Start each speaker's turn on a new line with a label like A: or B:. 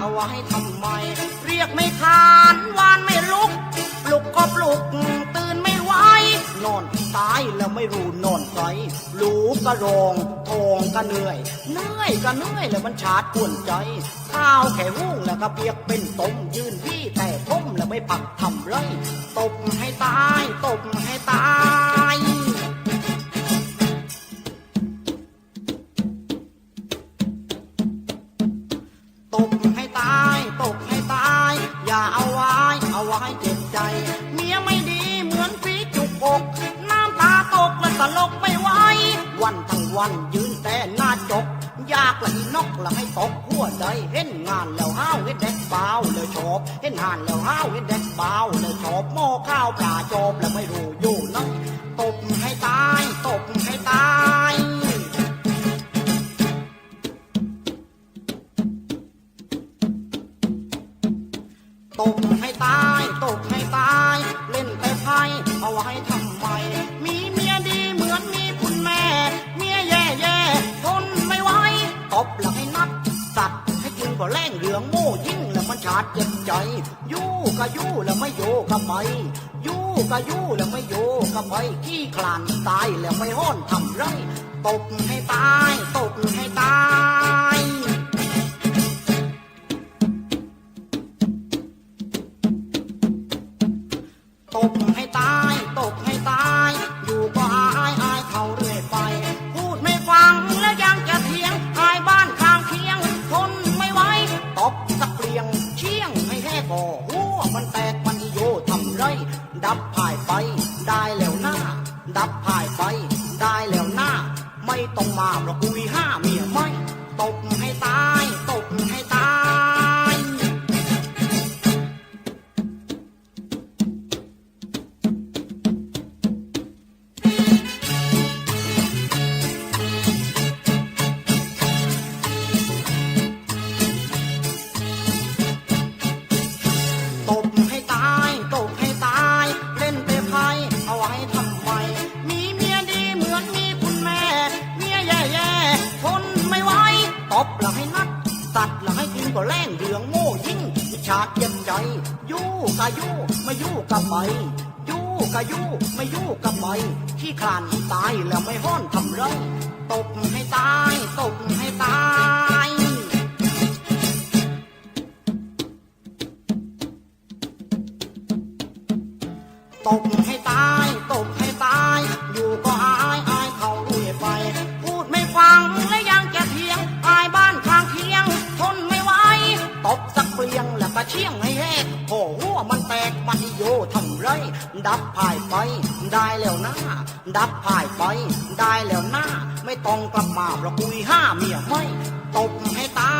A: เอาไว้ทำไม เรียกไม่ขานวานไม่ลุก ปลุกก็ปลุก ตื่นไม่ไหวนอนตายแล้วไม่รู้นอนไกรู้ก็รองทองก็เหนื่อย เหนื่อยก็เหนื่อยแล้วมันชาดกวนใจ ข้าวแค่หุ้งแล้วก็เปียกเป็นต้มยืนพี่แต่ต้มแล้วไม่ปักทำไรตบให้ตายตบให้ตาย วันยืนแต่หน้าจก ยากละอีนกละให้ตกหัวใจเห็นงานแล้วห้าวเห็นแดกเบาเลยชอบเห็นงานแล้วห้าวเห็นแดกเบาเลยชอบหม้อข้าวปลาจบแล้วไม่รู้อยู่ไหนตบให้ตายตบให้ตายตกให้ตาย รงเหลืองโม่ยิ่งแล้วมันชาดเจ็บใจ ยู่ก็ยู่แล้วไม่โยก็ไป ยู่ก็ยู่แล้วไม่โยก็ไปขี้คลานตายแล้วไม่ห้อนทำไรตบให้ตายตบให้ตายตบให้ บผ่ายไป ได้แล้วหน้า ดับผ่ายไป ได้แล้วหน้า ไม่ต้องมาเพราะกุยห้ามี็บใจ ยู่กะยู่ไม่ยู่กะไป ยู่กะยู่ไม่ยู่กะไป ที่คลานตายแล้วไม่ห้อนทำไร ตบให้ตาย ตบให้ตายตบให้ตาย เชี่ยงให้แหกโอ้หัวมันแตกมันโยทำไร ดับผายไป ได้แล้วนะดับผายไป ได้แล้วนะไม่ต้องกลับมาเพราะกุยห้าเมียไม่ตบให้ตายตบให้ตา